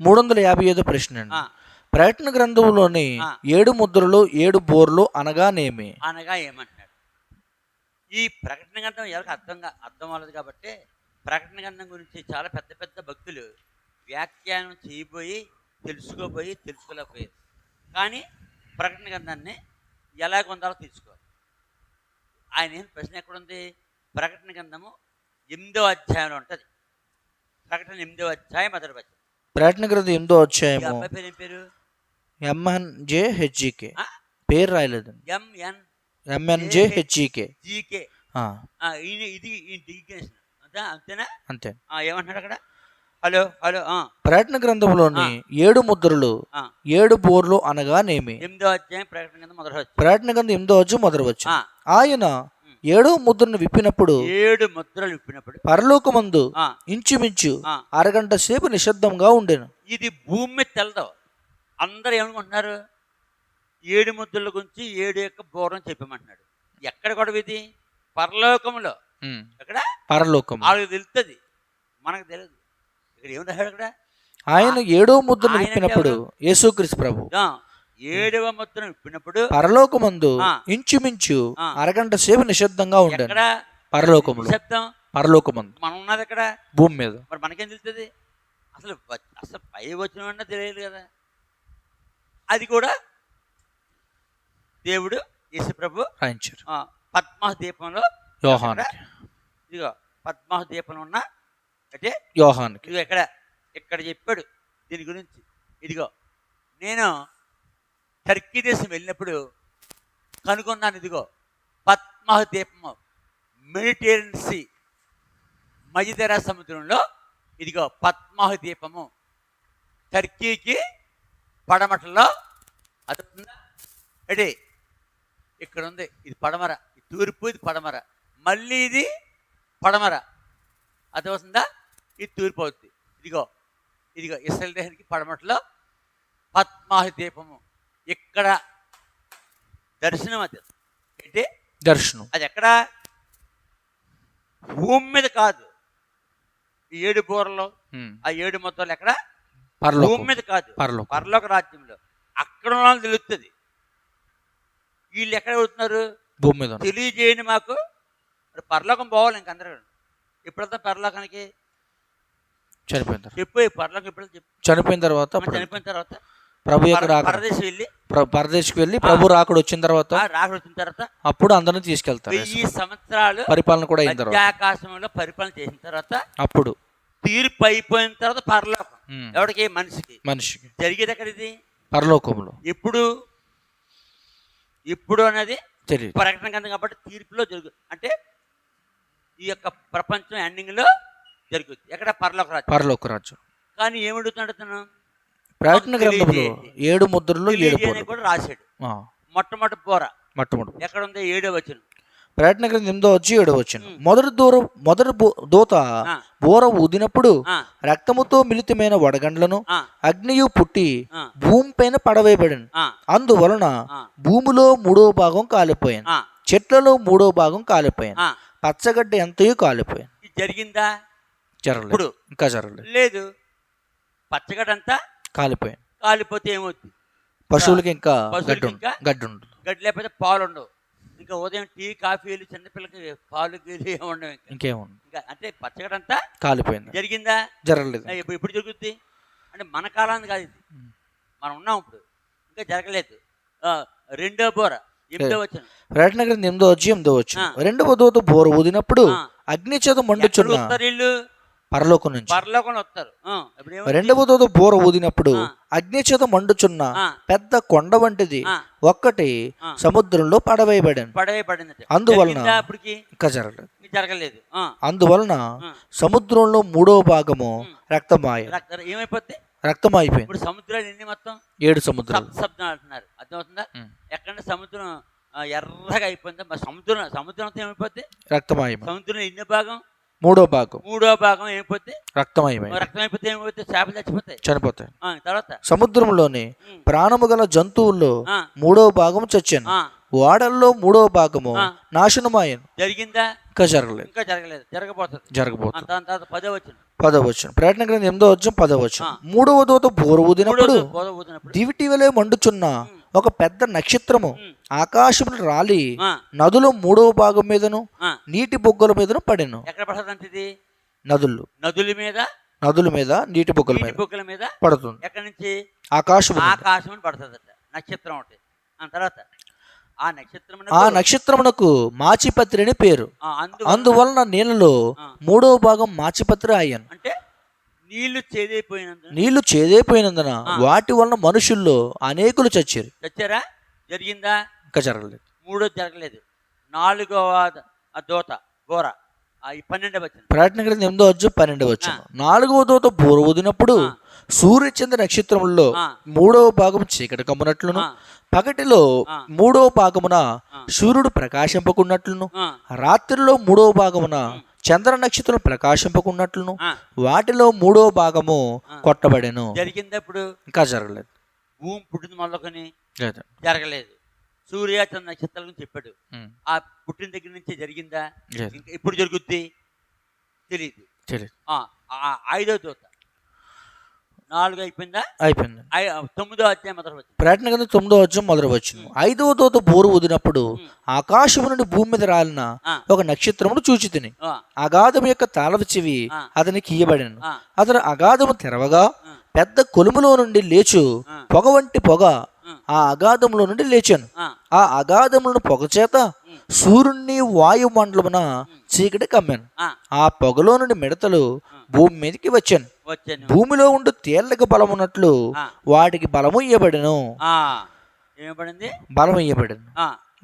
మూడు వందల యాభై ఐదో ప్రశ్న అండి ఆ, ప్రయత్న గ్రంథంలోని. ఏడు ముద్రలు ఏడు బోర్లు అనగానేమి అనగా ఏమంటున్నాడు ఈ ప్రకటన గ్రంథం ఎవరికి అర్థంగా అర్థం అవ్వలేదు కాబట్టి ప్రకటన గ్రంథం గురించి చాలా పెద్ద పెద్ద భక్తులు వ్యాఖ్యానం చేయబోయి తెలుసుకోబోయి తెలుసుకోలేకపోయారు. కానీ ప్రకటన గ్రంథాన్ని ఎలా పొందాలో తెలుసుకోవాలి ఆయన ఏం ప్రశ్న ఎక్కడుంది ప్రకటన గ్రంథము ఎనిమిదో అధ్యాయంలో ఉంటుంది. ప్రకటన ఎనిమిదో అధ్యాయం మొదటి ప్రయత్న గ్రంథం ఎనిమిదో అధ్యాయము ఎంఎన్ జే హెచ్జికే? పేరు రాయలేదండి MN MN J HGK GK ఇది అంతేనా అంతే ఏమంటున్నాడు అక్కడ హలో హలో ఆ, ప్రయత్న గ్రంథంలోని ఏడు ముద్రలు. ఏడు బోర్లు అనగానేమి ఎనిమిదో అధ్యాయం ప్రకటన కింద మొదటి ప్రయత్న గ్రంథం ఎనిమిదో అధ్యాయం మొదలువచ్చు ఆ, ఆయన ఏడో ముద్రను విప్పినప్పుడు ఏడు ముద్రలు విప్పినప్పుడు పరలోకమందు ఆ, ఇంచుమించు ఆ. అరగంట సేపు నిశ్శబ్దంగా ఉండెను. ఇది భూమి మీద తెలదు. అందరూ ఏమనుకుంటున్నారు? ఏడు ముద్రల గురించి ఏడు యొక్క బోరం చెప్పమంటున్నాడు. ఎక్కడ గొడవ ఇది? పరలోకంలో ఎక్కడ? పరలోకం వాళ్ళకి తెలుస్తుంది మనకు తెలియదు ఇక్కడ ఏం రాశాడు అక్కడ? ఆయన ఏడో ముద్రను ఆయన విప్పినప్పుడు యేసుక్రీస్తు ప్రభు. ఆ, ఏడవ ముద్రను విప్పినప్పుడు పరలోకమందు. ఇంచుమించు. అరగంట సేపు నిశ్శబ్దంగా ఎక్కడ? పరలోకములో. శబ్దం పరలోకమందు. మనం ఉన్నది ఎక్కడ? భూమి మీద. మరి మనకేం తెలుస్తుంది? అసలు అసలు పై వచ్చిన తెలియదు కదా. అది కూడా దేవుడు యేసు ప్రభు రాయించారు. పద్మ దీపంలో యోహానికి. ఇదిగో పద్మ దీపంలో ఉన్న అంటే యోహానికి. ఇదిగో ఎక్కడ? ఇక్కడ చెప్పాడు? దీని గురించి. ఇదిగో నేను టర్కీ దేశం వెళ్ళినప్పుడు కనుగొన్నాను ఇదిగో పద్మహ దీపము. మెడిటేరియన్ సీ మజిదరా సముద్రంలో ఇదిగో పద్మహ దీపము. టర్కీకి పడమటలో అతను అంటే ఇక్కడ ఉంది ఇది పడమర ఇది తూర్పు ఇది పడమర. మళ్ళీ ఇది పడమర. అది వస్తుందా ఇది తూర్పు అవుతుంది ఇదిగో ఇదిగో ఇసల్ దేహానికి పడమటలో పద్మాహ దీపము. ఇక్కడ దర్శనం అది. అంటే దర్శనం. అది ఎక్కడ? భూమి మీద కాదు. ఈ ఏడు బోరలో. ఆ ఏడు మొత్తాలు ఎక్కడ? భూమి మీద కాదు. పరలోకం. పరలోక రాజ్యంలో. అక్కడ తెలుస్తుంది వీళ్ళు ఎక్కడ వెళ్తున్నారు? భూమి మీద. తెలియజేయండి మాకు. పరలోకం పోవాలి ఇంకందరూ ఎప్పుడు వెళ్తాం పరలోకానికి చనిపోయిన తర్వాత. చెప్పు పరలోకం ఎప్పుడు చనిపోయిన తర్వాత చనిపోయిన తర్వాత ప్రభు యొక్క రాకడ పరదేశం వెళ్ళి ప్ర- పరదేశికి వెళ్ళి ప్రభు రాకడ వచ్చిన తర్వాత రాకడ వచ్చిన తర్వాత అప్పుడు అందరిని తీసుకెళ్తారు వెయ్యి సంవత్సరాలు పరిపాలన కూడా అయిన తర్వాత. మధ్యాకాశంలో పరిపాలన చేసిన తర్వాత అప్పుడు. తీర్పు అయిపోయిన తర్వాత పరలోకం. ఎవరికి మనిషికి. మనిషికి. జరిగేది ఎక్కడ ఇది పరలోకంలో. ఎప్పుడు? ఇప్పుడు అనేది ప్రకటన కింద కాబట్టి తీర్పులో జరుగు అంటే ఈ యొక్క ప్రపంచం ఎండింగ్లో జరుగుతుంది ఎక్కడ? పరలోక రాజ్యం. పరలోక రాజ్యం. కానీ ఏమడుగుతున్నాడు ప్రయత్న గ్రంథంలో. ఏడు ముద్రలు ఏడు కూడా రాశాడు. మొట్టమొదటి పోర. మొట్టమొదటి ఎక్కడ ఉంది ఏడో వచ్చిన ప్రయత్న గ్రంథం ఎనిమిదో వచ్చి ఏడో వచ్చిన మొదటి దూరం మొదటి దూత బోర ఊదినప్పుడు రక్తముతో మిళితమైన వడగండ్లను అగ్నియు పుట్టి భూమిపైన పడవేయబడింది అందువలన భూమిలో మూడో భాగం కాలిపోయాను. చెట్లలో మూడో భాగం కాలిపోయాను. పచ్చగడ్డ ఎంతయో కాలిపోయాను. జరిగిందా? జరగలేదు. ఇంకా జరగలేదు. లేదు. పచ్చగడంతా కాలిపోయాను కాలిపోతే ఏమవుతుంది పశువులకి ఇంకా గడ్డి? గడ్డి గడ్డి లేకపోతే పాలు ఉండవు. ఇంకా ఉదయం టీ కాఫీలు చిన్నపిల్లకి పాలు గీలు ఏమి ఉండవు ఇంకా. అంటే పచ్చగడంతా కాలిపోయింది. జరిగిందా? జరగలేదు. ఇప్పుడు జరుగుద్ది? అంటే మన కాలానికి కాదు ఇది. మనం ఉన్నాం ఇప్పుడు. ఇంకా జరగలేదు. ఆ, రెండో బోర ఎనిమిదో వచ్చిన గ్రంథం ఎనిమిదో వచ్చి ఎనిమిదో ఆ. రెండవ దూత బోర ఊదినప్పుడు ఆ. అగ్ని చేత ఎక్కడ మండుచున్న పరలోకం నుంచి. పరలోకంలో వస్తారు? రెండవ దూత బోర ఊదినప్పుడు ఆ. అగ్ని చేత మండుచున్న పెద్ద కొండ వంటిది ఒక్కటి. సముద్రంలో పడవేయబడాను పడవే పడింది అందువలన- ఇంకా జరగలేదు. జరగలేదు. అందువలన. సముద్రంలో మూడో భాగము రక్తమాయ రక్త- ఏమైపోద్ది రక్తమాయిపోయింది. ఇప్పుడు సముద్రాలు ఎన్ని మొత్తం? ఏడు సముద్రాలు. సప్త శబ్దం అంటున్నారు. అర్థమవుతుందా. ఎక్కడ సముద్రం ఎర్రగా అయిపోయిందా? సముద్రం సముద్రం అంతా ఏమైపోద్ది రక్తమాయమైంది సముద్రం ఎన్ని భాగం? మూడో భాగం. మూడో భాగం ఏమైపోద్ది రక్తమయమైంది. రక్తం అయిపోతే ఏమైపోతే? చేపలు చచ్చిపోతాయి. చనిపోతాయి. తర్వాత? సముద్రంలోని. ప్రాణము గల జంతువుల్లో మూడో భాగం చచ్చాను. ఆ, ఓడల్లో మూడో భాగము. నాశనమాయను జరిగిందా? ఇంకా జరగలేదు. ఇంకా జరగలేదు. జరగబోతుంది. జరగబోతుంది. దాని తర్వాత పదో వచ్చిన పదవచ్చు ప్రయత్న గ్రంథం ఎనిమిదో వచ్చం పదవచ్చు ఆ. మూడవ దూత బోరు ఊదినప్పుడు ఊదినప్పుడు దివిటివలే మండుచున్న ఒక పెద్ద నక్షత్రము. ఆకాశమును రాలి నదులు మూడవ భాగం మీదను. నీటి బొగ్గల మీదను పడెను. ఎక్కడ నదులు. నదుల మీద? నదుల మీద నీటి బొగ్గల మీద బుక్కల మీద? పడుతుంది. ఎక్కడి నుంచి. ఆకాశం అని పడుతుందట నక్షత్రం ఒకటి. ఆ తర్వాత ఆ నక్షత్రం ఆ నక్షత్రమునకు మాచిపత్రి అని పేరు. అందు అందువలన నీళ్ళలో. మూడవ భాగం మాచిపత్రి అయ్యాను. అంటే నీళ్ళు చేదైపోయినందున? నీళ్ళు చేదైపోయినందున వాటి వలన మనుషుల్లో అనేకులు చచ్చారు. చచ్చారా? జరిగిందా? ఇంకా జరగలేదు. మూడో జరగలేదు. నాలుగవ దోత ఆ ఈ పన్నెండు వచ్చింది ప్రయత్న గ్రంథం ఎనిమిదో వచ్చి పన్నెండు వచ్చు నాలుగవ దూత బోరు ఊదినప్పుడు సూర్యచంద్ర నక్షత్రములలో ఆ. మూడవ భాగం చీకటి కమ్మునట్లును పగటిలో. మూడవ భాగమున. సూర్యుడు ప్రకాశింపకున్నట్లును రాత్రిలో మూడవ భాగమున చంద్ర నక్షత్రం ప్రకాశింపకున్నట్లును. వాటిలో మూడవ భాగము కొట్టబడెను. జరిగిందా ఇప్పుడు ఇంకా జరగలేదు. భూమి పుట్టింది మొదలుకొని లేదు. జరగలేదు. సూర్య చంద్ర నక్షత్రాల గురించి చెప్పాడు ఆ పుట్టిన దగ్గర నుంచి జరిగిందా? ఎప్పుడు జరుగుద్ది? తెలియదు ఐదో దూత. నాలుగు అయిపోయిందా. అయిపోయింది తొమ్మిదో అధ్యాయం మొదలు వచ్చింది ప్రయత్న కింద తొమ్మిదో వచ్చం మొదలు వచ్చింది ఐదవ దూత బోరు ఊదినప్పుడు ఆకాశము నుండి భూమి మీద రాలిన. ఒక నక్షత్రమును చూచి తిని అగాధము యొక్క తాళవ చెవి. అతనికి ఇయ్యబడెను అతను అగాధము తెరవగా. పెద్ద కొలుములో నుండి లేచు. పొగ వంటి పొగ ఆ. అగాధములో నుండి లేచాను. ఆ, అగాధములను పొగ చేత. సూర్యుని వాయుమండలమున చీకటి కమ్మాను. ఆ. పొగలో నుండి మిడతలు భూమి మీదకి వచ్చాను వచ్చాను భూమిలో ఉండు తేళ్ళకు బలమున్నట్లు ఆ. వాటికి బలము ఇయ్యబడెను బలం ఇయ్యబడెను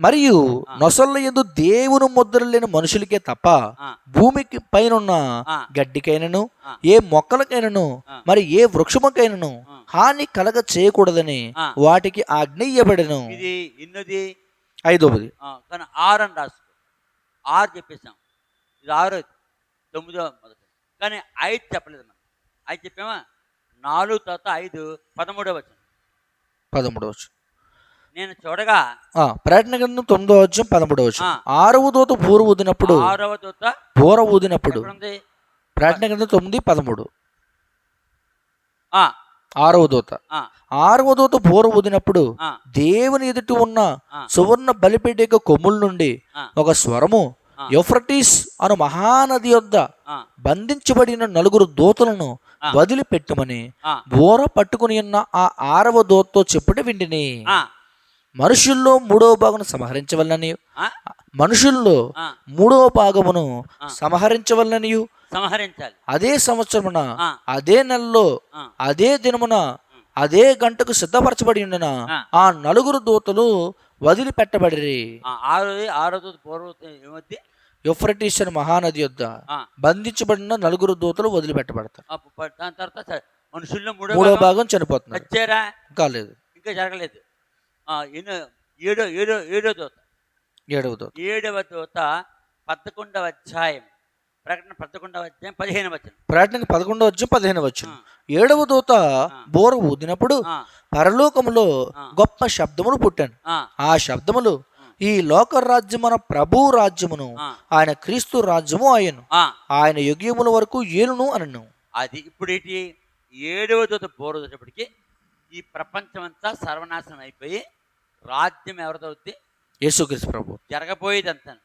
మరియు నొసళ్ళ ఎందు దేవుని ముద్రలు లేని మనుషులకే తప్ప. భూమికి ఆ. గడ్డికైనను. ఏ మొక్కలకైనను. మరి ఏ వృక్షముకైనను. హాని కలగ చేయకూడదని. వాటికి ఆజ్ఞ ఇయ్యబడెను ఇది ఎన్నది ఐదవది కానీ ఆరు అని రాసుకో ఆరు చెప్పేసాం ఇది ఆరు తొమ్మిదో కానీ ఐదు చెప్పలేదు మనం. ఐదు చెప్పామా? నాలుగు తర్వాత ఐదు పదమూడో వచ్చింది పదమూడవ నేను చూడగా ప్రయత్న గ్రంథం తొమ్మిదో వచ్చం పదమూడవ వచ్చం. ఆరవ దూత బూర ఊదినప్పుడు ఆరవ దూత బూర ఊదినప్పుడు ప్రయత్న గ్రంథం తొమ్మిది పదమూడు. ఆరవ దూత. ఆరవ దూత బూర ఊదినప్పుడు దేవుని ఎదుటి ఉన్న. సువర్ణ బలిపేట కొమ్ముల నుండి. ఒక స్వరము. యూఫ్రటీస్ అను మహానది యొద్ద ఆ, బంధించబడిన నలుగురు దూతలను. వదిలిపెట్టుమని బోర పట్టుకుని ఉన్న ఆ ఆరవ దూతతో చెప్పుట వింటిని. ఆ, మనుషుల్లో మూడవ భాగమును సంహరించవలనని మనుషుల్లో మూడవ భాగమును. సంహరించవలనని సంహరించాలి. అదే సంవత్సరమున. అదే నెలలో అదే దినమున అదే గంటకు సిద్ధపరచబడి ఉండిన ఆ. నలుగురు దూతలు ఆరోది ఆరో దూత పూర్వ ఏమవుద్ది యుఫ్రటీస్ అని మహానది యొద్ద ఆ, బంధించబడిన నలుగురు దూతలు వదిలిపెట్టబడతారు. దాని తర్వాత మనుషుల్లో మూడో మూడో భాగం చనిపోతున్నారు. వచ్చారా? కాలేదు. ఇంకా జరగలేదు. ఏడో ఏడో ఏడో దూత. ఏడవ దూత. ఏడవ దూత పదకొండవ అధ్యాయం ప్రకటన పదకొండవ అధ్యాయం పదిహేను వచ్చిన ప్రకటనకి పదకొండవ వచ్చి పదిహేను వచ్చిన ఏడవ దూత బోర ఊదినప్పుడు పరలోకములో గొప్ప శబ్దములు పుట్టాను. ఆ శబ్దములు ఈ లోక రాజ్యమున ప్రభు రాజ్యమును ఆయన క్రీస్తు రాజ్యము ఆయను ఆయన యుగముల వరకు ఏలును అనను. అది ఇప్పుడు ఏంటి ఏడవ దూత బోరదోటప్పటికి ఈ ప్రపంచం అంతా సర్వనాశనం అయిపోయి రాజ్యం ఎవరిదవుద్ది యేసుక్రీస్తు ప్రభు. జరగబోయేది అంతా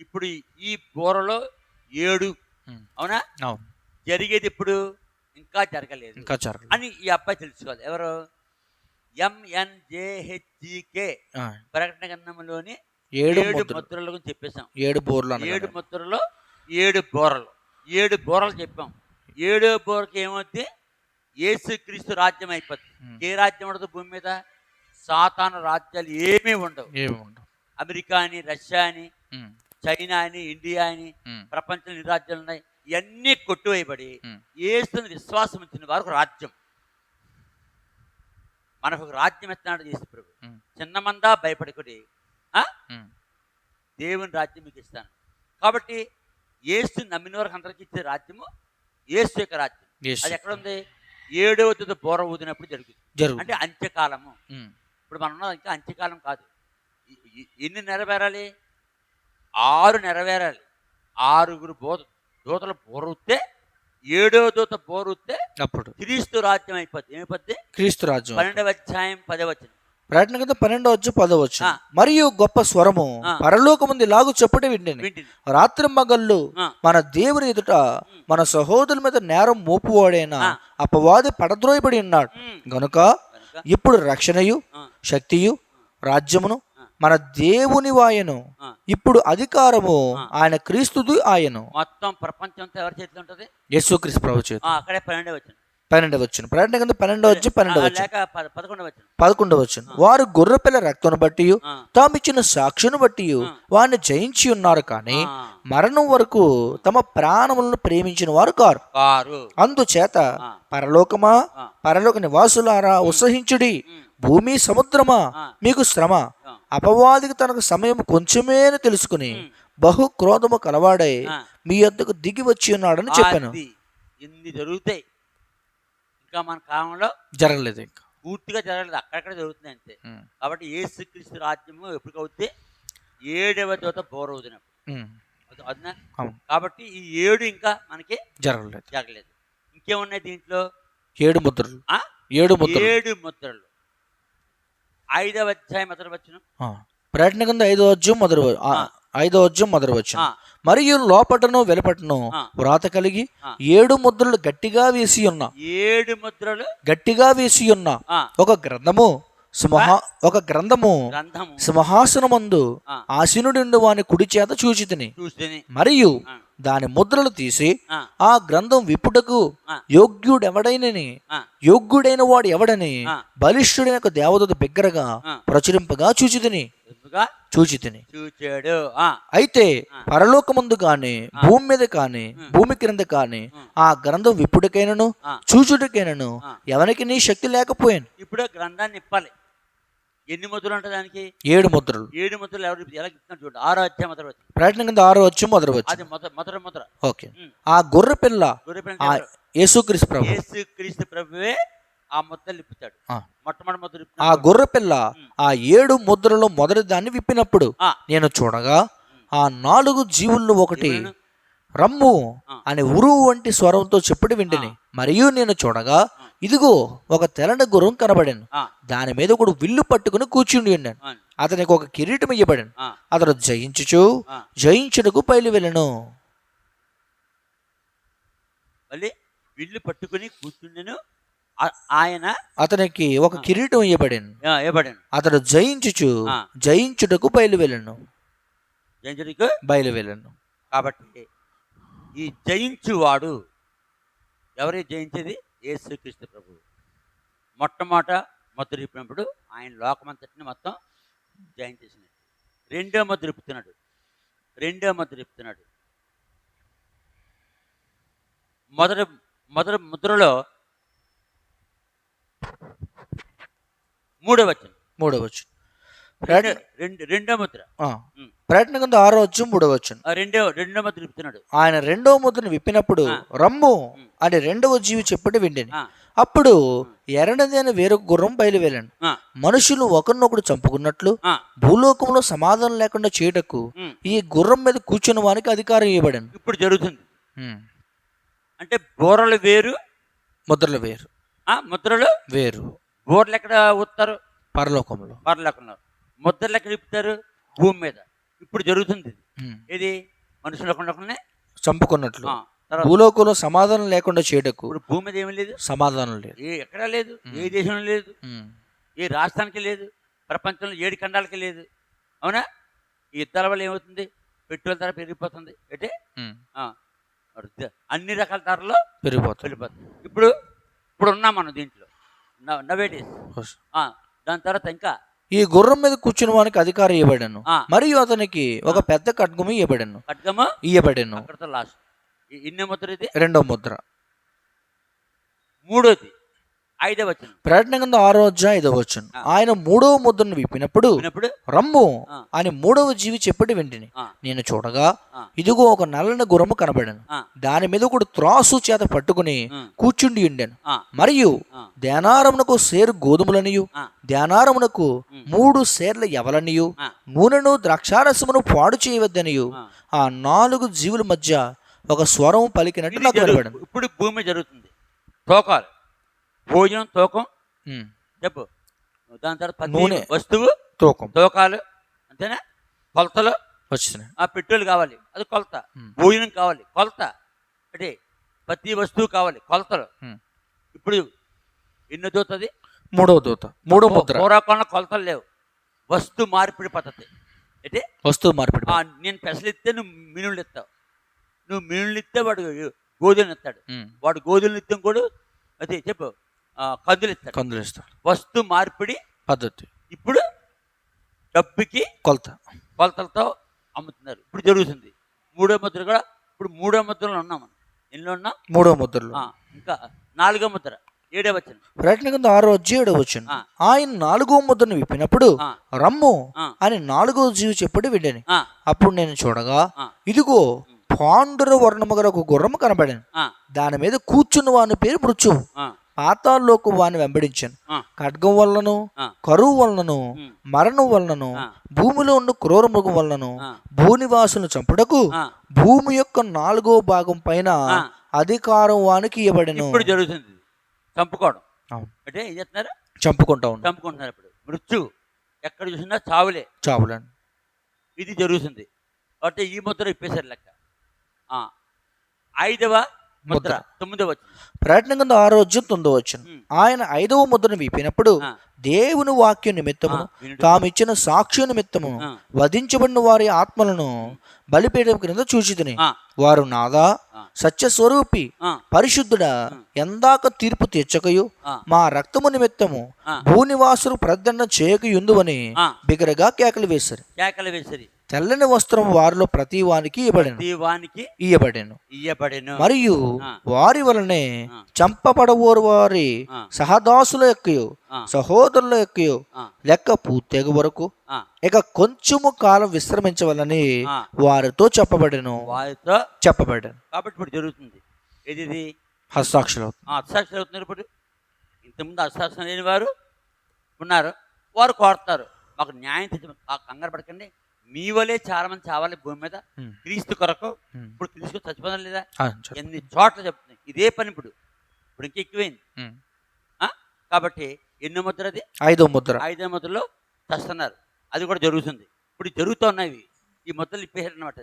ఇప్పుడు ఈ- బోరలో ఏడు. అవును? జరిగేది ఇప్పుడు ఇంకా జరగలేదు. ఇంకా జరగలేదు. అని ఈ అబ్బాయి తెలుసుకోవాలి. ఎవరు? ఎంఎన్జేహెచ్జికే ప్రకటన గ్రంథంలోని ఏడు ముద్రలు. గురించి చెప్పేశాం. ఏడు బోర్లు ఏడు ముద్రలో ఏడు బోరలు. ఏడు బోరలు చెప్పాం. ఏడో బోరకి ఏమవుద్ది? యేసుక్రీస్తు రాజ్యం అయిపోద్ది. ఉమ్. ఏ రాజ్యం ఉండదు భూమి మీద? సాతాను రాజ్యాలు ఏమీ ఉండవు. అమెరికా అని రష్యా అని చైనా అని ఇండియా అని ప్రపంచంలో రాజ్యాలు ఉన్నాయి? ఇవన్నీ కొట్టువేయబడి ఉమ్. ఏస్తుని విశ్వాసం ఇచ్చిన వారికి రాజ్యం. మనకు ఒక రాజ్యం ఎత్తున్నాడు యేసు ప్రభు. ఉమ్. చిన్న మందా భయపడకుడి. దేవుని రాజ్యం మీకు ఇస్తాను. కాబట్టి ఏసు నమ్మిన వారికి అందరికి ఇచ్చే రాజ్యము ఏసు యొక్క రాజ్యం. అది ఎక్కడ ఉంది ఏడవ తుది బోర ఊదినప్పుడు జరుగుతుంది. జరుగు అంటే అంత్యకాలము. ఇప్పుడు మనం ఇంకా అంత్యకాలం కాదు. ఎన్ని నెరవేరాలి? ఆరు నెరవేరాలి. ఆరుగురు బోధ దూతలు బోరవుతే ఏడో దూత బోరుస్తే అప్పుడు క్రీస్తు రాజ్యం అయిపోద్ది ఏమైపోద్ది క్రీస్తు రాజ్యం పన్నెండవ అధ్యాయం పదవచనం ప్రకటన కింద పన్నెండో వచ్చు పదవచ్చు. మరియు గొప్ప స్వరము ఆ. పరలోకముంది లాగు చెప్పుట వింటిని రాత్రి మగళ్ళు. మన దేవుని ఎదుట మన సహోదరుల మీద నేరం మోపువాడైన. అపవాది పడద్రోయబడి ఉన్నాడు. గనుక ఇప్పుడు రక్షణయు శక్తియు రాజ్యమును. మన దేవుని వాయను. ఇప్పుడు అధికారము. ఆయన క్రీస్తుది ఆయను. మొత్తం ప్రపంచంతో ఎవరి చేతిలో ఉంటది? యేసుక్రీస్తు ప్రభు చేతి అక్కడే పన్నెండే వచ్చిన పన్నెండు వచ్చును కింద పన్నెండు వచ్చి పన్నెండు వచ్చి పదకొండవ వచ్చిన వారు గొర్రెపిల్ల రక్తను బట్టి ఆ, తామిచ్చిన సాక్షును బట్టి. వారిని జయించి ఉన్నారు కానీ మరణం వరకు తమ ప్రాణములను ప్రేమించిన వారు కారు. అందుచేత పరలోకమా పరలోక నివాసులారా ఉత్సహించుడి భూమి సముద్రమా? మీకు శ్రమ. అపవాదికి తనకు సమయం కొంచెమేని తెలుసుకుని బహు క్రోధము కలవాడై. మీ వద్దకు దిగి వచ్చి ఉన్నాడని చెప్పాను. ఇన్ని జరుగుతాయి? ఇంకా మన కాలంలో జరగలేదు ఇంకా. పూర్తిగా జరగలేదు. అక్కడక్కడ జరుగుతుంది అంతే. కాబట్టి ఏసుక్రీస్తు రాజ్యము ఎప్పటికవుతే ఏడవ దూత బోరవుతున్నప్పుడు కాబట్టి ఈ ఏడు ఇంకా మనకి జరగలేదు. జరగలేదు. ఇంకేమున్నాయి దీంట్లో? ఏడు ముద్రలు. ఆ? ఏడు ముద్రలు. ఏడు ముద్రలు. ఐదవ అధ్యాయం మొదలు వచ్చిన. ప్రకటన కింద ఐదో అధ్యాయం ఆ. ఐదో అధ్యాయం మొదలు వచ్చిన మరియు లోపటను వెలపటను. వ్రాత కలిగి. ఏడు ముద్రలు గట్టిగా వేసి ఉన్న. ఏడు ముద్రలు గట్టిగా వేసి ఉన్న ఒక గ్రంథము సింహ ఒక గ్రంథము సింహాసనమందు ఆ, ఆసీనుడి వాని కుడి చేత చూచితిని. మరియు దాని ముద్రలు తీసి ఆ, గ్రంథం విప్పుటకు. యోగ్యుడెవడైనని యోగ్యుడైన వాడు ఎవడని. బలిష్ఠుడైన ఒక దేవదూత బిగ్గరగా. ప్రచురింపగా చూచితిని చూచితిని చూచాడు అయితే ఆ. పరలోకమందు కాని. భూమి మీద కాని. భూమి క్రింద కాని. ఆ గ్రంథం విప్పుడికైనను ఆ. ఎవరికి నీ శక్తి లేకపోయాను ఇప్పుడు గ్రంథాన్ని ఇప్పాలి ఎన్ని ముద్రలు ఉంటాయి దానికి? ఏడు ముద్రలు. ఏడు ముద్రలు ఎవరు ఎలా చెప్తున్నారు చూడండి. ఆరో అధ్యాయం మొదలు వచ్చింది ప్రకటన కింద ఆరో వచ్చి మొదలు వచ్చి అది మొదటి మొదటి ముద్ర. ఓకే. ఆ గొర్రె పిల్ల యేసుక్రీస్తు ప్రభు యేసు క్రీస్తు ప్రభువే. ఆ ముద్రలు ఇప్పుతాడు. మొట్టమొదటి ముద్ర ఆ. గొర్రె పిల్ల. ఆ ఏడు ముద్రలో మొదటి దాన్ని విప్పినప్పుడు నేను చూడగా ఆ నాలుగు జీవుల్లో ఒకటి? రమ్ము. అనే ఉరువు వంటి స్వరంతో చెప్పుడు వింటిని. మరియు నేను చూడగా ఇదిగో ఒక తెల్లని గుర్రం కనబడాను. దాని మీద ఒకడు విల్లు పట్టుకుని కూర్చుండి ఉన్నాను అతనికి ఒక కిరీటం ఇవ్వబడాను అతడు జయించుచు. జయించుటకు బయలు వెళ్ళను. విల్లు పట్టుకుని కూర్చుండెను. ఆయన అతనికి ఒక కిరీటం ఇవ్వబడాను ఇవ్వబడాను అతడు జయించుచు. జయించుటకు బయలు వెళ్ళను. జయించుడికి బయలు వెళ్ళను. కాబట్టి ఈ జయించువాడు. ఎవరి జయించేది? యేసుక్రీస్తు ప్రభు. మొట్టమొదట ముద్ర ఇప్పినప్పుడు ఆయన లోకమంతటిని మొత్తం జయించేసినాడు రెండో ముద్ర ఇప్పుతున్నాడు రెండో ముద్ర ఇప్పుతున్నాడు మొదటి మొదటి ముద్రలో మూడో వచ్చిన మూడవచ్చు రెండు రెండు రెండో ముద్ర. ఉం. ప్రయత్నం కింద ఆరో వచ్చు మూడవచ్చు ఆ రెండో రెండో ముద్ర ఇప్పుతున్నాడు ఆయన రెండవ ముద్రను విప్పినప్పుడు. రమ్ము. అని రెండవ జీవి చెప్పటి విండిని. అప్పుడు ఎర్రనిది అని వేరొక గుర్రం బయలు వెళ్ళాను ఆ, మనుషులు ఒకరినొకడు చంపుకున్నట్లు భూలోకంలో సమాధానం లేకుండా చేయటకు. ఈ గుర్రం మీద కూర్చున్న వానికి అధికారం ఇవ్వబడను. ఇప్పుడు జరుగుతుంది. అంటే బోరలు వేరు. ముద్రలు వేరు. ఆ ముద్రలు వేరు. బోర్లు ఎక్కడ ఊస్తారు పరలోకంలో. పర్లేకున్నారు ముద్రలు ఎక్కడ ఇప్పుతారు భూమి మీద. ఇప్పుడు జరుగుతుంది. ఇది. మనుషులు ఒకరినొకరిని చంపుకున్నట్లు. భూలోకంలో సమాధానం లేకుండా చేయటకు భూమి మీద ఏమీ లేదు. సమాధానం లేదు. ఏ ఎక్కడా లేదు. ఏ దేశంలో లేదు. ఏ రాష్ట్రానికి లేదు. ప్రపంచంలో ఏడు ఖండాలకి లేదు. అవునా? ఈ యుద్ధాల వల్ల ఏమవుతుంది? పెట్రోల్ ధర పెరిగిపోతుంది. అంటే అన్ని రకాల ధరలు పెరిగిపోతుంది వెళ్ళిపోతుంది ఇప్పుడు ఇప్పుడు ఉన్నాం మనం దీంట్లో. నవేడేస్ దాని తర్వాత ఇంకా ఈ గుర్రం మీద కూర్చున్న వానికి అధికారం ఇవ్వబడను. మరియు అతనికి ఒక పెద్ద ఖడ్గము ఇవ్వబడను. ఖడ్గము ఇవ్వబడను అక్కడతో లాస్ట్. ఇన్ని ముద్ర ఇది? రెండవ ముద్ర. మూడోది. ఐదవ ప్రకటన కింద ఆరో అధ్యాయం ఐదవ వచ్చును. ఆయన మూడవ ముద్రను విప్పినప్పుడు రమ్ము. అని మూడవ జీవి చెప్పటి వెంటిని. నేను చూడగా ఇదిగో ఒక నల్లని గుర్రము కనబడను. దాని మీద ఒకడు త్రాసు చేత పట్టుకుని కూర్చుండి ఉండాను. మరియు ధ్యానారమునకు సేరు గోధుమలనియు ధ్యానారమునకు. మూడు సేర్ల ఎవలనియు నూనెను ద్రాక్షారసమును పాడు చేయవద్దనియు ఆ, నాలుగు జీవుల మధ్య ఒక స్వరం పలికినట్టు నాకు వినబడింది ఇప్పుడు భూమి జరుగుతుంది. తూకాలు. భోజనం తూకం. చెప్పు దాని తర్వాత నూనె. వస్తువు తూకం. తూకాలు అంతేనా? కొలతలు. వచ్చినాయి. ఆ పెట్రోల్ కావాలి అది కొలత. భోజనం కావాలి కొలత. అంటే ప్రతి వస్తువు కావాలి కొలతలు. ఇప్పుడు ఎన్ని దూతది? మూడవ దూత మూడో ముద్ర. పూర్వకాలంలో కొలతలు లేవు. వస్తు మార్పిడి పద్ధతి. అంటే వస్తువు మార్పిడి నేను పెసలు ఇస్తే నువ్వు మినుళ్ళు ఇస్తావు నువ్వు మినుళ్ళు ఇస్తే వాడు గోధులను ఇస్తాడు. వాడు గోధుమలు ఇస్తాం కూడా అదే చెప్పు. ఆ, కందులు ఇస్తాడు కందులు ఇస్తాడు వస్తు మార్పిడి పద్ధతి. ఇప్పుడు డబ్బుకి కొలత. కొలతలతో అమ్ముతున్నారు. ఇప్పుడు జరుగుతుంది. మూడో ముద్ర కూడా ఇప్పుడు మూడో ముద్రలో ఉన్నాం మనం. ఎన్ని ఉన్నాం? మూడో ముద్రలో. ఇంకా నాలుగో ముద్ర ఏడే వచ్చిన ప్రకటన కింద ఆరో అధ్యాయుడు వచ్చాను. ఆయన నాలుగో ముద్రను విప్పినప్పుడు. రమ్ము. అని నాలుగో జీవి చెప్పుడు విండని. అప్పుడు నేను చూడగా. ఇదిగో పాండుర వర్ణము గల ఒక గుర్రము కనబడాను. దాని మీద కూర్చున్న వాని పేరు మృత్యు ఆ, పాతాల్లోకి వాని వెంబడించాను. ఖడ్గం వలనను. కరువు వలనను మరణం వలనను. భూమిలో ఉన్న క్రూర మృగం వలనను. భూనివాసులను చంపుటకు. భూమి యొక్క నాలుగో భాగం పైన. అధికారం వానికి ఇవ్వబడెను. ఇప్పుడు జరుగుతుంది. చంపుకోవడం. అంటే ఏం చేస్తున్నారు? చంపుకుంటా ఉన్నాం. చంపుకుంటున్నారు ఇప్పుడు. మృత్యు. ఎక్కడ చూసినా చావులే. చావులని ఇది జరుగుతుంది. అంటే ఈ ముద్ర ఇప్పేశారు లెక్క. ఐదవ ముద్ర. తొమ్మిదవ ప్రయత్నం కింద ఆరోగ్యం తొందవచ్చు ఉమ్. ఆయన ఐదవ ముద్రను వీపినప్పుడు ఆ. దేవుని వాక్య నిమిత్తమును ఆ, వినుట. తామిచ్చిన సాక్ష్య నిమిత్తము. వధించబడిన వారి ఆత్మలను బలిపీఠం క్రింద చూచితిని వారు నాదా. సత్య స్వరూపి పరిశుద్ధుడా ఎందాక తీర్పు తీర్చకయు. మా రక్తము నిమిత్తము. భూనివాసులు ప్రదన్న చేయకయుందువని. బిగరగా కేకలు వేశారు కేకలు వేసరి తెల్లని వస్త్రం వారిలో ప్రతి వానికి ఇవ్వబడెను. దీవానికి ఇయ్యబడెను. ఇయ్యబడెను. మరియు. వారి వలనే. చంపబడవోరు వారి. సహదాసుల యొక్కయు ఆ. సహోదరుల యొక్కయు ఆ, లెక్క పూర్తెగు వరకు ఇక కొంచెము కాలం విశ్రమించవలని. వారితో చెప్పబడెను. వారితో చెప్పబడెను. కాబట్టి ఇప్పుడు జరుగుతుంది. ఏది హస్తాక్షలు అక్షరాక్షలు అవుతున్నారు ఇప్పుడు. ఇంతకుముందు అక్షరాక్షరం లేని వారు ఉన్నారు. వారు కోరుతారు. మాకు న్యాయం కంగారు పడకండి. మీ వలే చాలా మంది చావాలి భూమి మీద. క్రీస్తు కొరకు. ఇప్పుడు క్రీస్తు చచ్చిపోదాం లేదా. ఎన్ని చోట్ల చెప్తుంది ఇదే పని ఇప్పుడు. ఇప్పుడు ఇంక ఎక్కువైంది? కాబట్టి ఎన్నో ముద్ర అది? ఐదో ముద్ర. ఐదో ముద్రలో చేస్తున్నారు. అది కూడా జరుగుతుంది. ఇప్పుడు జరుగుతున్నాయి. ఈ ముద్రలు ఇప్పేశారు అనమాట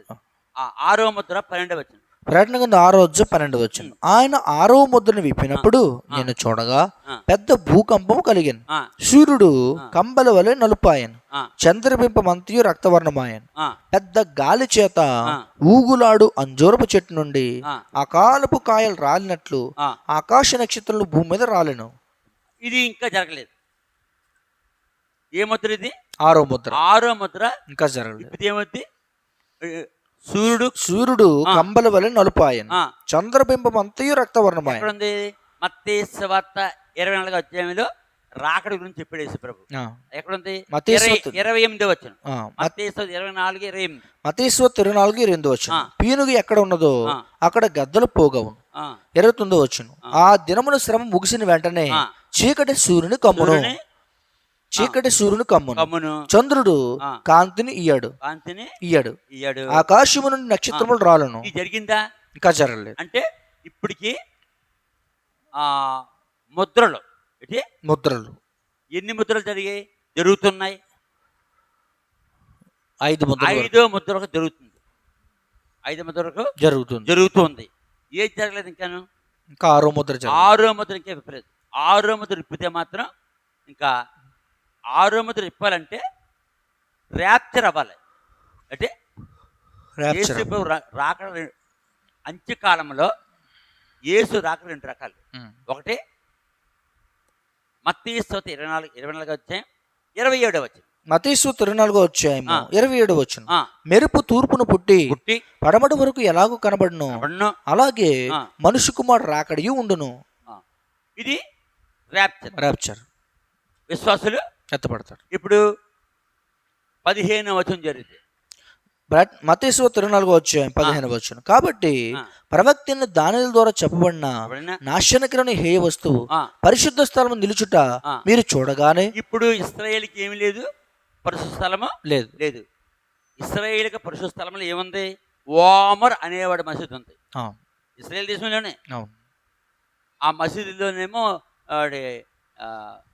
ఆ. ఆరో ముద్ర పన్నెండు వచ్చింది ప్రకటన కింద ఆరో అధ్యాయం పన్నెండు వచ్చింది ఆయన ఆరో ముద్రను విప్పినప్పుడు నేను చూడగా. పెద్ద భూకంపం కలిగింది సూర్యుడు కంబల వలె నలుపాయను. చంద్రబింబమంతయు రక్తవర్ణమాయను. పెద్ద గాలి చేత. ఊగులాడు అంజూరపు చెట్టు నుండి. అకాలపు కాయలు రాలినట్లు. ఆకాశ నక్షత్రాలు భూమి మీద రాలెను. ఇది ఇంకా జరగలేదు. ఏ ముద్ర ఇది? ఆరో ముద్ర. ఆరో ముద్ర ఇంకా జరగలేదు. సూర్యుడు సూర్యుడు. కంబల వలె నలుపాయను చంద్రబింబం అంతయు రక్తవర్ణమాయను ఎక్కడ ఉంది మత్తేసు వార్త ఇరవై నాలుగు అధ్యాయంలో రాకడి గురించి చెప్పాడు. ఎక్కడుంది? మత్తయి ఇరవై ఎనిమిది వచ్చాను. మత్తేసు ఇరవై నాలుగు ఇరవై ఎనిమిది. మతీశ్వ ఇరవై నాలుగు ఇరవై ఎనిమిది వచ్చును. పీనుగు ఎక్కడ ఉన్నదో. అక్కడ గద్దలు పోగవును. ఇరవై తొమ్మిది వచ్చును ఆ. దినమున శ్రమ ముగిసిన వెంటనే. చీకటి సూర్యుని కమ్మును. చీకటి సూర్యుని కమ్మును. కమ్మును. చంద్రుడు. కాంతిని ఇయ్యాడు. కాంతిని ఇయ్యాడు. ఇయ్యాడు. ఆకాశము నుండి నక్షత్రములు రాలను. ఇది జరిగిందా? ఇంకా జరగలేదు. అంటే ఇప్పటికి ఆ ముద్రలు. అంటే ముద్రలు. ఎన్ని ముద్రలు జరిగాయి? జరుగుతున్నాయి. ఐదు వరకు. ఐదో ముద్రకు జరుగుతుంది. ఐదో ముద్రకు జరుగుతుంది. జరుగుతుంది. ఏది జరగలేదు ఇంకాను? ఇంకా ఆరో ముద్ర ఆరో ముద్ర ఇంకా విప్పలేదు ఆరో ముద్ర ఇప్పితే మాత్రం ఇంకా ఆరో ముద్ర ఇప్పాలంటే ర్యాప్చర్ అవ్వాలి అంటే Rapture. యేసు ప్రభు రా- రాకడ రె- అంత్యకాలంలో యేసు రాకడ రెండు రకాలు. ఒకటి మత్తీస్తోత ఇరవై నాలుగు ఇరవై నాలుగు వచ్చాయి ఇరవై ఏడో వచ్చింది మతీసు ఇరవై నాలుగో ఆ. ఇరవై ఏడు వచ్చును మెరుపు తూర్పును పుట్టి పుట్టి పడమటి వరకు ఎలాగో కనబడును. అలాగే. మనుషు కుమారుడు రాకడియు ఉండును. ఇది ర్యాప్చర్ ర్యాప్చర్ విశ్వాసులు ఎత్తపడతాడు ఇప్పుడు పదిహేను వచనం జరిగింది మతేశ్వ ఇరవై నాలుగో అధ్యాయం పదిహేను వచ్చును కాబట్టి. ప్రవక్తిని దానిల ద్వారా చెప్పబడిన ఎవరైనా? నాశనకరని హేయ వస్తువు పరిశుద్ధ స్థలం నిలుచుట. మీరు చూడగానే ఇప్పుడు ఇస్రాయేల్కి ఏమి లేదు? పరిశుద్ధ స్థలము లేదు. లేదు. ఇస్రాయేల్కి పరిశుద్ధ స్థలంలో ఏముంది? ఓమర్ అనేవాడు మసీద్ ఉంది. ఇస్రాయేల్ దేశంలోనే? ఆ మసీదులోనేమో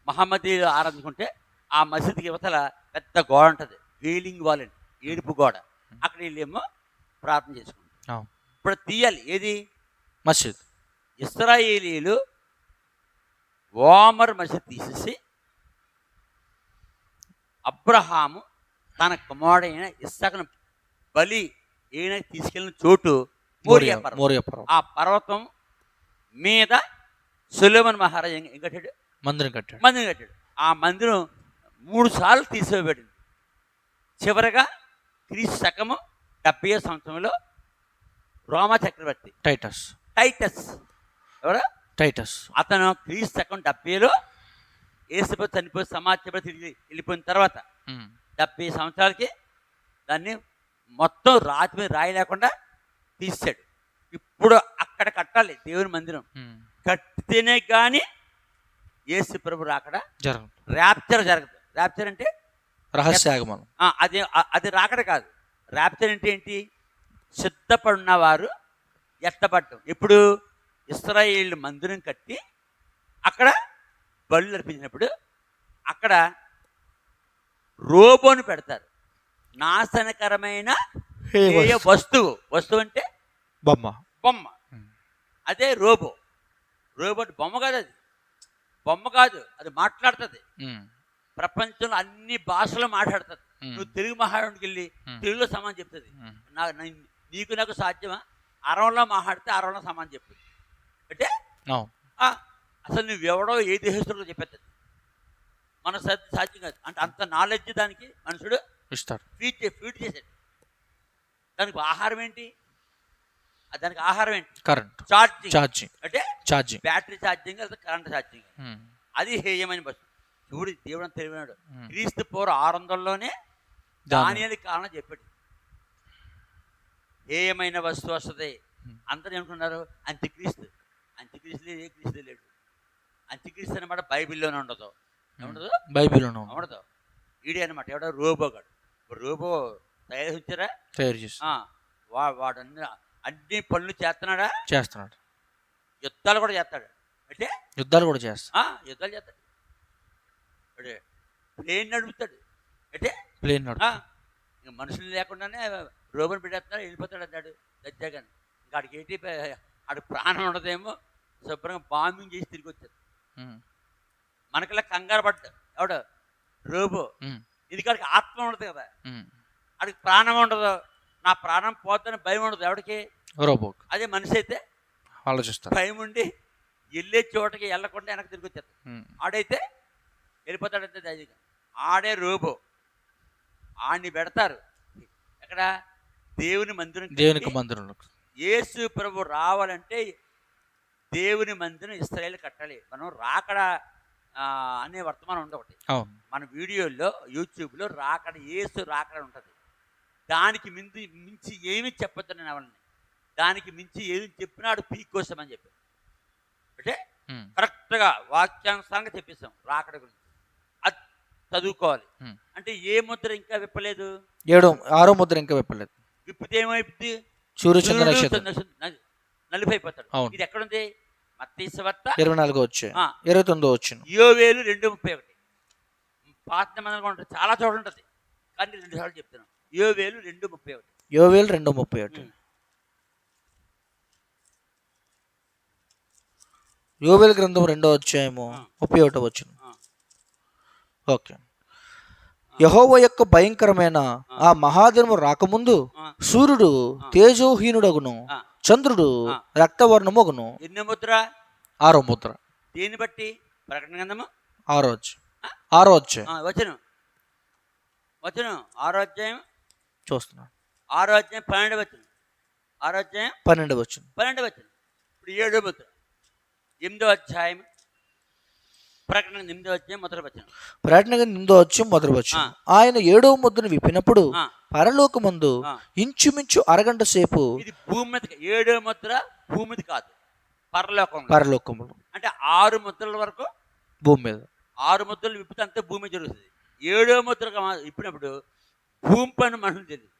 మహమ్మదీయులు ఆరాధించుకుంటే ఆ మసీదుకి యువతల పెద్ద గోడ ఉంటుంది. వీలింగ్ వాల్ అండి. ఏడుపు గోడ. అక్కడ వీళ్ళేమో ప్రార్థన చేసుకుంటారు. అవును. ఇప్పుడు తీయాలి. ఏది? మసీద్. ఇస్రాయేలీలు ఓమర్ మసీద్ తీసేసి అబ్రహాము తన కుమారుడైన ఇస్సాకును బలి ఈయన తీసుకెళ్ళిన చోటు మోరియా పర్వతం. ఆ పర్వతం మీద సులేమన్ మహారాజు ఏం కట్టాడు? మందిరం కట్టాడు. మందిరం కట్టాడు. ఆ మందిరం మూడు సార్లు తీసివేయబడింది. చివరగా క్రీస్తు శకము డెబ్బై సంవత్సరంలో రోమా చక్రవర్తి టైటస్ టైటస్. ఎవరు? టైటస్ అతను క్రీస్తు శకం డెబ్బైలో ఏసుపతి చనిపోయి సమాజపడి తిరిగి వెళ్ళిపోయిన తర్వాత ఉమ్. డెబ్బై సంవత్సరాలకి దాన్ని మొత్తం రాతి మీద రాయి లేకుండా తీసాడు ఇప్పుడు అక్కడ కట్టాలి దేవుని మందిరం. ఉమ్. కట్టితేనే కానీ యేసు ప్రభు రాకడ జరగదు. ర్యాప్చర్ జరగదు. ర్యాప్చర్ అంటే రహస్య ఆగమనం ఆ, అది అది రాకడ కాదు. ర్యాప్చర్ అంటే ఏంటి సిద్ధపడిన వారు ఎత్తపడటం ఇప్పుడు ఇస్రాయేల్ మందిరం కట్టి అక్కడ బళ్ళు అర్పించినప్పుడు అక్కడ రోబోను పెడతారు. నాశనకరమైన వస్తువు? వస్తువు అంటే బొమ్మ. బొమ్మ. అదే రోబో. రోబోట్ బొమ్మ కాదు అది. బొమ్మ కాదు అది మాట్లాడుతుంది. ప్రపంచంలో అన్ని భాషలు మాట్లాడుతుంది ఉమ్. నువ్వు తెలుగు మహారానికి వెళ్ళి. తెలుగులో సమానం చెప్తుంది. ఉమ్. నా నా- నీకు నాకు సాధ్యమా? అరవంలో మాట్లాడితే అరవంలో సమానం చెప్తుంది అంటే అసలు నువ్వెవడో ఏ దేశస్తుడితో చెప్పేస్తుంది మన సాధ్యం కాదు. అంటే అంత నాలెడ్జ్ దానికి మనుషుడు ఇస్తారు ఫీడ్ చే ఫీడ్ చేసాడు దానికి ఆహారం ఏంటి? దానికి ఆహారం ఏంటి? కరెంట్. ఛార్జింగ్. ఛార్జింగ్. అంటే charging. Battery charging current charging. అది హేయమైన బస్సు చూడు దేవుడు తెలివినాడు. క్రీస్తు పూర్వ ఆరు వందల్లోనే దాని- దాని కారణం చెప్పాడు. హేయమైన వస్తువు వస్తుంది. అందరూ ఏమనుకున్నారు అంత్యక్రీస్తు. అంత్యక్రీస్తు లేదు ఏ క్రీస్తు లేడు. అంత్యక్రీస్తు అనమాట బైబిల్లోనే ఉండదు. ఉండదు బైబిల్లోనూ. ఉండదు. ఈడే అనమాట ఎవడో రోబో గాడు. ఇప్పుడు రోబో తయారు వచ్చారా తయారు చేసి వా వాడు అన్ని అన్ని పనులు చేస్తున్నాడా? చేస్తున్నాడు. యుద్ధాలు కూడా చేస్తాడు. అంటే? యుద్ధాలు కూడా చేస్తాడు. ఆ, యుద్ధాలు చేస్తాడు. అంటే ప్లేన్ నడుపుతాడు. అంటే ప్లేన్ ఇంక మనుషులు లేకుండానే రోబోని పెట్టేస్తున్నాడు వెళ్ళిపోతాడు అన్నాడు దచ్చాగాని ఇంకా ఆడికి ఏంటి ఆడికి ప్రాణం ఉండదేమో శుభ్రంగా బాంబింగ్ చేసి తిరిగి వచ్చాడు. ఉమ్. మనకల్లా కంగారు పడ్డా ఎవడు? రోబో. ఇది కాడికి ఆత్మ ఉండదు కదా. ఆడికి ప్రాణం ఉండదు. నా ప్రాణం పోతుందని భయం ఉండదు. ఎవడికి? రోబోట్ అదే మనిషి అయితే ఆలోచిస్తారు భయం ఉండి వెళ్ళే చోటకి వెళ్ళకుండా వెనక్కి తిరిగి వచ్చేది ఉమ్. ఆడైతే వెళ్ళిపోతాడంతే ధైర్యంగా. ఆడే రోబో. ఆడిని పెడతారు. ఎక్కడ? దేవుని మందిరం దేవునికి మందిరంలో యేసు ప్రభు రావాలంటే దేవుని మందిరం ఇస్రాయేల్ కట్టాలి. మనం రాకడ అనే వర్తమానం ఉంది ఒకటి. మన వీడియోల్లో యూట్యూబ్లో రాకడ యేసు రాకడ ఉంటుంది. దానికి మించి మించి ఏమీ చెప్పొద్దు నేను అవన్నీ దానికి మించి ఏమి చెప్పినాడు పీక్ కోసం అని చెప్పి అంటే. కరెక్ట్గా వాక్యాంశాంగా చెప్పేస్తాం రాకడ గురించి. చదువుకోవాలి. అంటే ఏ ముద్ర ఇంకా విప్పలేదు? ఏడో ఆరో ముద్ర ఇంకా విప్పలేదు. విప్పితే ఏమైపోద్ది? సూర్యచంద్ర నలిపైపోతాడు. అవును. ఇది ఎక్కడుంది? మత్తీసవత్త ఇరవై నాలుగో వచ్చే. ఇరవై తొమ్మిదో వచ్చిన యోవేలు రెండు ముప్పై ఒకటి. పాత నిబంధనలు ఉంటుంది. చాలా చోట్ల ఉంటుంది. కానీ రెండు సార్లు చెప్తున్నాను. యోవేలు రెండు ముప్పై ఒకటి. యోవేలు రెండు ముప్పై ఒకటి. యోవేలు గ్రంథం రెండో అధ్యాయము. ముప్పై ఒకటో వచ్చిన ఆ. ఓకే. యహోవ యొక్క భయంకరమైన ఆ. మహాదినము రాకముందు. సూర్యుడు తేజోహీనుడగును. చంద్రుడు. రక్తవర్ణమగును. ఎన్నో ముద్ర? ఆరో ముద్ర. దేన్ని బట్టి? ప్రకటన గ్రంథము? ఆరో ఆరో వచనం. వచనం. ఆరో అధ్యాయం? చూస్తున్నాను ఆరో అధ్యాయం పన్నెండు వచనం. ఆరో అధ్యాయం పన్నెండు వచ్చిన పన్నెండు వచనం. ఇప్పుడు ఏడో ముద్ర. ఎనిమిదో అధ్యాయం ప్రకటన ఎనిమిదో అధ్యాయం మొదటి వచనం. ప్రకటన అధ్యాయం మొదటి వచ్చిన. ఆయన ఏడవ ముద్రను విప్పినప్పుడు ఆ, పరలోకమందు ఆ. ఇంచుమించు అరగంట సేపు ఇది భూమి మీద ఏడో ముద్ర భూమి మీద కాదు పరలోకం. పరలోకములు అంటే ఆరు ముద్రల వరకు భూమి మీద. ఆరు ముద్రలు విప్పితే అంతే భూమి మీద జరుగుతుంది. ఏడో ముద్ర ఇప్పినప్పుడు భూమి పైన మనుషులు తెలియదు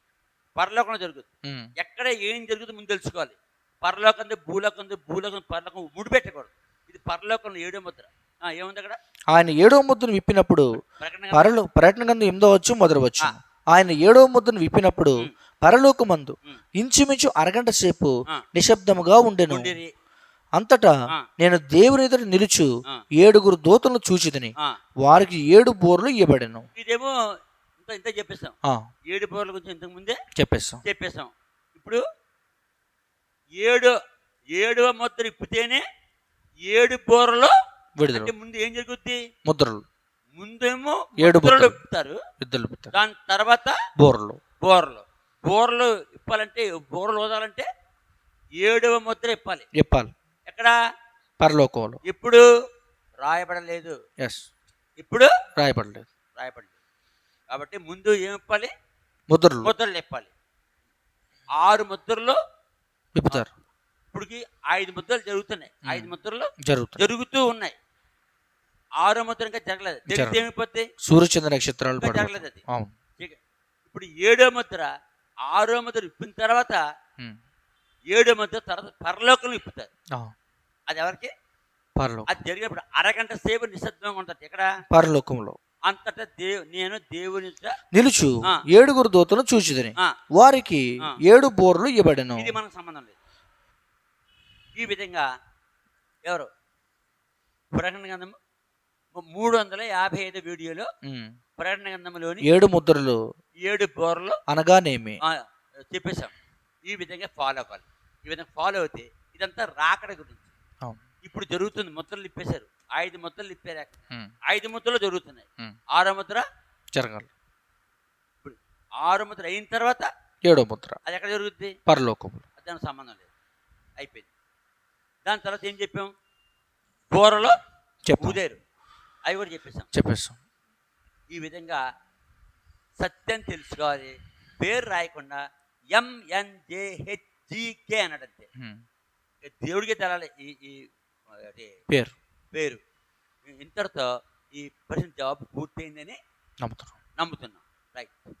పరలోకంలో జరుగుతుంది. ఎక్కడ ఏం జరుగుతుందో ముందు తెలుసుకోవాలి. పరలోకంది భూలోకంది భూలోకం పరలోకం ముడిపెట్టకూడదు. ఇది పరలోకంలో ఏడో ముద్ర. ఏముంది అక్కడ ఆయన ఏడో ముద్దును విప్పినప్పుడు ప్రకటన పరలో పర్యటన గ్రంథం ఎనిమిదో వచ్చు మొదటి వచ్చు ఆయన ఏడో ముద్దును విప్పినప్పుడు ఉమ్. పరలోకమందు ఉమ్. ఇంచుమించు అరగంట సేపు. నిశ్శబ్దముగా ఉండెను. అంతటా. నేను దేవుని ఎదుట నిలుచు. ఏడుగురు దూతలను చూచిదని వారికి ఏడు బోర్లు ఇవ్వబడెను ఇదేమో ఇంత ఆ, ఏడు బోర్ల గురించి ఇంతకు ముందే చెప్పేస్తాం చెప్పేసాం ఇప్పుడు ఏడు ఏడవ ముద్ర ఇప్పితేనే ఏడు బోర్లలో విడుదల అంటే ముందు ఏం జరుగుద్ది? ముద్రలు. ముందేమో ఏడు ముద్రలు. ఇప్పుతారు పెడతారు. దాని తర్వాత బోర్లు. బోర్లు. బోర్లు ఇప్పాలంటే బోర్లు ఓదాలంటే ఏడవ ముద్ర ఇప్పాలి చెప్పాలి ఎక్కడ? పరలోకంలో. ఇప్పుడు రాయబడలేదు. ఎస్ ఇప్పుడు? రాయబడలేదు. రాయబడలేదు. కాబట్టి ముందు ఏం ఇప్పాలి ముద్రలు. ముద్రలు ఇప్పాలి ఆరు ముద్రలు విప్పుతారు. ఇప్పటికి ఐదు ముద్రలు జరుగుతున్నాయి. ఐదు ముద్రలు జరుగుతూ ఉన్నాయి. ఆరో ముద్ర ఇంకా జరగలేదు. జరిగితే. ఏమైపోతే సూర్యచంద్ర నక్షత్రాలు జరగలేదు అది. ఇప్పుడు ఏడో ముద్ర ఆరో ముద్ర ఇప్పిన తర్వాత. ఏడో ముద్ర తర్వాత పరలోకంలో ఇప్పుతారు అది ఎవరికి? పరలోకం. అది జరిగినప్పుడు అరగంట సేపు నిశ్శబ్దంగా ఉంటుంది. ఇక్కడ పరలోకంలో. అంతటా దేవు నేను దేవుని నిలుచు. ఏడుగురు దూతలను చూచిదని వారికి. ఏడు బోర్లు ఇవ్వబడెను. ఇది మనకు సంబంధం లేదు. ఈ విధంగా ఎవరు? ప్రకటన గ్రంథం మూడు వందల యాభై ఐదు వీడియోలో. ప్రకటన గ్రంథంలోని ఏడు ముద్రలు ఏడు బోర్లు అనగానేమి? చెప్పేశాం. ఈ విధంగా ఫాలో అవ్వాలి. ఈ విధంగా ఫాలో అవుతే ఇదంతా రాకడ గురించి. ఇప్పుడు జరుగుతుంది ముద్రలు ఇప్పేశారు. ఐదు ముద్రలు ఇప్పారు. ఐదు ముద్రలు జరుగుతున్నాయి. ఆరో ముద్ర? జరగాలి. ఇప్పుడు ఆరో ముద్ర అయిన తర్వాత ఏడో ముద్ర. అది ఎక్కడ జరుగుద్ది? పరలోకంలో అది దానికి సంబంధం లేదు. అయిపోయింది. దాని తర్వాత ఏం చెప్పాం? బోరలో చెప్పు. ఊదేరు. అవి కూడా చెప్పేశాం. చెప్పేస్తాం ఈ విధంగా సత్యం తెలుసుకోవాలి. పేరు రాయకుండా ఎంఎన్జేహెచ్జికే ఉమ్. దేవుడికే తెలాలి ఈ ఈ పేరు. పేరు. ఇంతటితో ఈ ప్రశ్న జవాబు పూర్తయిందని నమ్ముతారు నమ్ముతున్నాం. రైట్